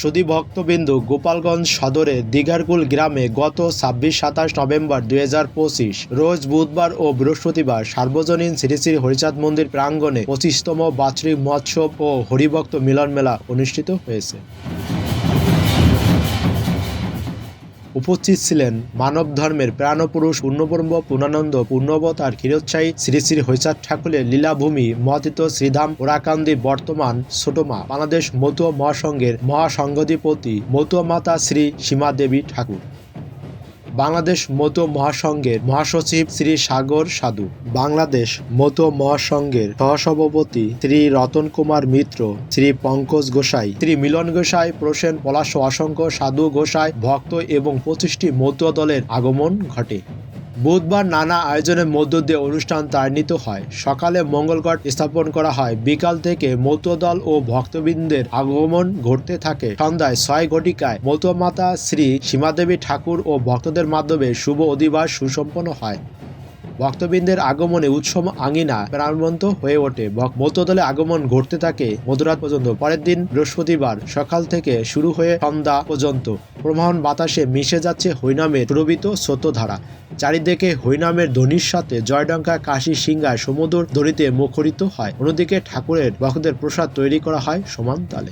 সুদী ভক্তবিন্দু গোপালগঞ্জ সদরে দিঘারকুল গ্রামে গত ছাব্বিশ সাতাশ নভেম্বর দু হাজার পঁচিশ, রোজ বুধবার ও বৃহস্পতিবার সার্বজনীন শ্রী শ্রী হরিচাঁদ মন্দির প্রাঙ্গণে পঁচিশতম বাৎসরিক মহোৎসব ও হরিভক্ত মিলন মেলা অনুষ্ঠিত হয়েছে। উপস্থিত ছিলেন মানব ধর্মের প্রাণপুরুষ পূর্ণব্রহ্ম, পূর্ণানন্দ পূর্ণবতার ক্ষীরোৎসাহী শ্রী শ্রী হৈসাদ ঠাকুরের লীলাভূমি মহাতীত শ্রীধাম ওরাকান্দি বর্তমান ছোটমা, বাংলাদেশ মতুয়া মহাসংঘের মহাসংঘধিপতি মতুয়া মাতা শ্রী সীমা দেবী ঠাকুর। বাংলাদেশ মতো মহাসংঘের মহাসচিব শ্রী সাগর সাধু, বাংলাদেশ মতো মহাসংঘের সহসভাপতি শ্রী রতন কুমার মিত্র, শ্রী পঙ্কজ গোসাই, শ্রী মিলন গোসাই, প্রসেন পলাশ, অসংখ্য সাধু গোসাই, ভক্ত এবং পঁচিশটি মতুয়া দলের আগমন ঘটে। বুধবার নানা আয়োজনের মধ্য দিয়ে অনুষ্ঠান তাড়িত হয়। সকালে মঙ্গলঘট স্থাপন করা হয়। বিকাল থেকে মতদল দল ও ভক্তবৃন্দের আগমন ঘটতে থাকে। সন্ধ্যায় ছয় ঘটিকায় মতমাতা শ্রী সীমাদেবী ঠাকুর ও ভক্তদের মাধ্যমে শুভ অধিবাস সুসম্পন্ন হয়। ভক্তবৃন্দের আগমনে উৎসব আঙিনা প্রাণবন্ত হয়ে ওঠে। মতদলে আগমন ঘটতে থাকে মধুরাত পর্যন্ত। পরের দিন বৃহস্পতিবার সকাল থেকে শুরু হয়ে সন্ধ্যা পর্যন্ত। প্রবাহন বাতাসে মিশে যাচ্ছে হরিনামের প্রবিত স্রোতধারা চারিদিকে হরিনামের ধ্বনির সাথে জয়ডঙ্কা, কাশি, সিংহায় সমুদ্র দড়িতে মুখরিত হয়। অন্যদিকে ঠাকুরের ভক্তদের প্রসাদ তৈরি করা হয় সমান তালে।